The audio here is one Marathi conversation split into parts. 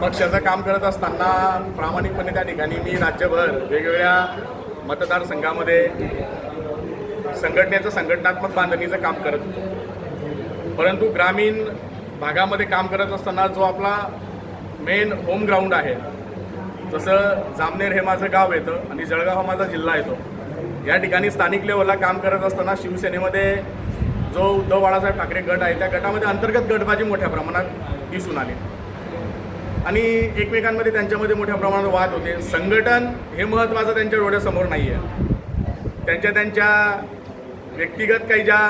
पक्षाचं काम करत असताना प्रामाणिकपणे त्या ठिकाणी मी राज्यभर वेगवेगळ्या मतदारसंघामध्ये संघटनेचं संघटनात्मक बांधणीचं काम करत होतो. परंतु ग्रामीण भागामध्ये काम करत असताना जो आपला मेन होम ग्राउंड आहे जसं जामनेर हे माझं गाव येतं आणि जळगाव हा माझा जिल्हा येतो या ठिकाणी स्थानिक लेवलला काम करत असताना शिवसेनेमध्ये जो उद्धव बाळासाहेब ठाकरे गट आहे त्या गटामध्ये अंतर्गत गटबाजी मोठ्या प्रमाणात दिसून आली. आणि एकमेकांमध्ये त्यांच्यामध्ये मोठ्या प्रमाणात वाद होते. संघटन हे महत्त्वाचं त्यांच्या डोळ्यासमोर नाही आहे त्यांच्या त्यांच्या व्यक्तिगत काही ज्या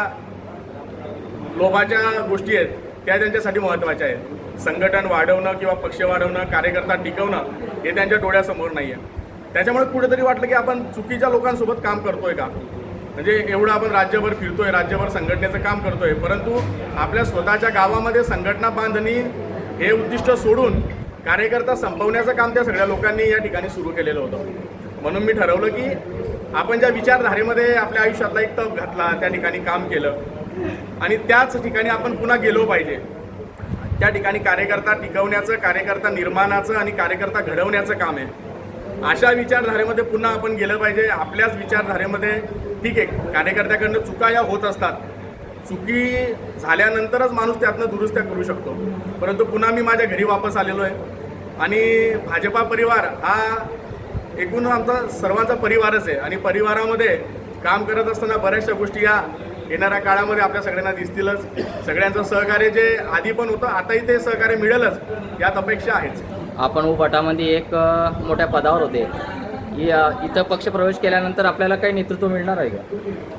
लोभाच्या गोष्टी आहेत त्या त्यांच्यासाठी महत्त्वाच्या आहेत. संघटन वाढवणं किंवा पक्ष वाढवणं कार्यकर्ता टिकवणं हे त्यांच्या डोळ्यासमोर नाही आहे त्याच्यामुळे कुठेतरी वाटलं की आपण चुकीच्या लोकांसोबत काम करतोय का? म्हणजे एवढं आपण राज्यभर फिरतोय राज्यभर संघटनेचं काम करतोय परंतु आपल्या स्वतःच्या गावामध्ये संघटना बांधणी हे उद्दिष्ट सोडून कार्यकर्ता संपवण्याचं काम त्या सगळ्या लोकांनी या ठिकाणी सुरू केलेलं होतं. म्हणून मी ठरवलं की आपण ज्या विचारधारेमध्ये आपल्या आयुष्यातला एक तप घातला त्या ठिकाणी काम केलं. आणि त्याच ठिकाणी आपण पुन्हा गेलो पाहिजे. त्या ठिकाणी कार्यकर्ता टिकवण्याचं कार्यकर्ता निर्माणाचं आणि कार्यकर्ता घडवण्याचं काम आहे. अशा विचारधारेमध्ये पुन्हा आपण गेलं पाहिजे. आपल्याच विचारधारेमध्ये ठीक आहे कार्यकर्त्याकडनं चुका या होत असतात. चुकी झाल्यानंतरच माणूस त्यातनं दुरुस्त्या करू शकतो. परंतु पुन्हा मी माझ्या घरी वापस आलेलो आहे. आणि भाजपा परिवार हा एकूण आमचा सर्वांचा परिवारच आहे. आणि परिवारामध्ये काम करत असताना बऱ्याचशा गोष्टी या येणाऱ्या काळामध्ये आपल्या सगळ्यांना दिसतीलच. सगळ्यांचं सहकार्य जे आधी पण होतं आताही ते सहकार्य मिळेलच यात अपेक्षा आहेच. आपण उपटामध्ये एक मोठ्या पदावर होते. इथं पक्ष प्रवेश केल्यानंतर आपल्याला काही नेतृत्व मिळणार आहे का?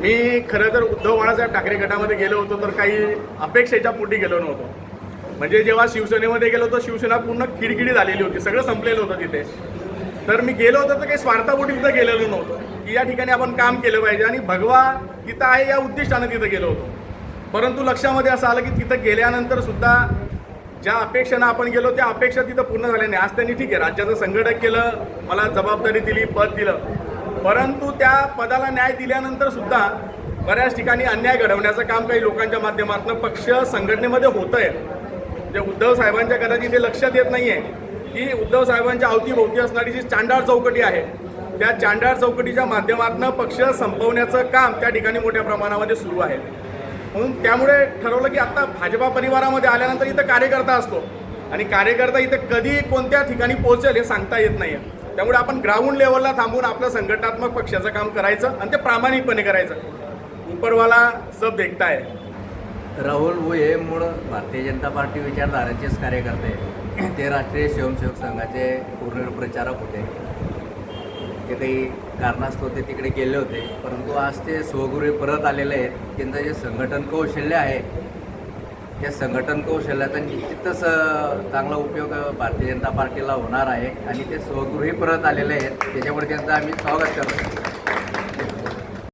मी खरं तर उद्धव बाळासाहेब ठाकरे गटामध्ये गेलो होतो तर काही अपेक्षेच्या पोटी गेलो नव्हतो. म्हणजे जेव्हा शिवसेनेमध्ये गेलो होतो शिवसेना पूर्ण किडकिडी झालेली होती सगळं संपलेलं होतं तिथे. तर मी गेलो होतो तर काही स्वार्थापोटी तिथं गेलेलो नव्हतो की या ठिकाणी आपण काम केलं पाहिजे आणि भगवा तिथं आहे या उद्दिष्टानं तिथं गेलो होतो. परंतु लक्षामध्ये असं आलं की तिथं गेल्यानंतर सुद्धा ज्या अपेक्षेनं आपण गेलो त्या अपेक्षा तिथं पूर्ण झाल्या नाही. आज त्यांनी ठीक आहे राज्याचं संघटक केलं मला जबाबदारी दिली पद दिलं. परंतु त्या पदाला न्याय दिल्यानंतर सुद्धा बऱ्याच ठिकाणी अन्याय घडवण्याचं काम काही लोकांच्या माध्यमातून पक्ष संघटनेमध्ये होत आहे जे म्हणजे उद्धव साहेबांच्या कदाचित ते लक्षात येत आहे की उद्धव साहेबांच्या अवतीभोवती असणारी जी चांडाळ चौकटी आहे त्या चांडाळ चौकटीच्या माध्यमातून पक्ष संपवण्याचं काम त्या ठिकाणी मोठ्या प्रमाणामध्ये सुरू आहे. म्हणून त्यामुळे ठरवलं की आत्ता भाजपा परिवारामध्ये आल्यानंतर इथं कार्यकर्ता असतो आणि कार्यकर्ता इथं कधी कोणत्या ठिकाणी पोहोचेल हे सांगता येत नाही आहे त्यामुळे आपण ग्राउंड लेवलला थांबून आपलं संघटनात्मक पक्षाचं काम करायचं आणि ते प्रामाणिकपणे करायचं. उपरवाला सब देखता है राहुल भोये हे मूळ भारतीय जनता पार्टी विचारधाराचेच कार्यकर्ते ते राष्ट्रीय स्वयंसेवक संघाचे पूर्ण प्रचारक होते. ते काही कारणास्तव ते तिकडे गेले होते. परंतु आज ते स्वगुरी परत आलेले आहेत. त्यांचं जे संघटन कौशल्य आहे या संघटन कौशल्याचा निश्चितच चांगला उपयोग भारतीय जनता पार्टीला होणार आहे. आणि ते स्वगृही परत आलेले आहेत. त्याच्यामुळे त्यांचं आम्ही स्वागत करतो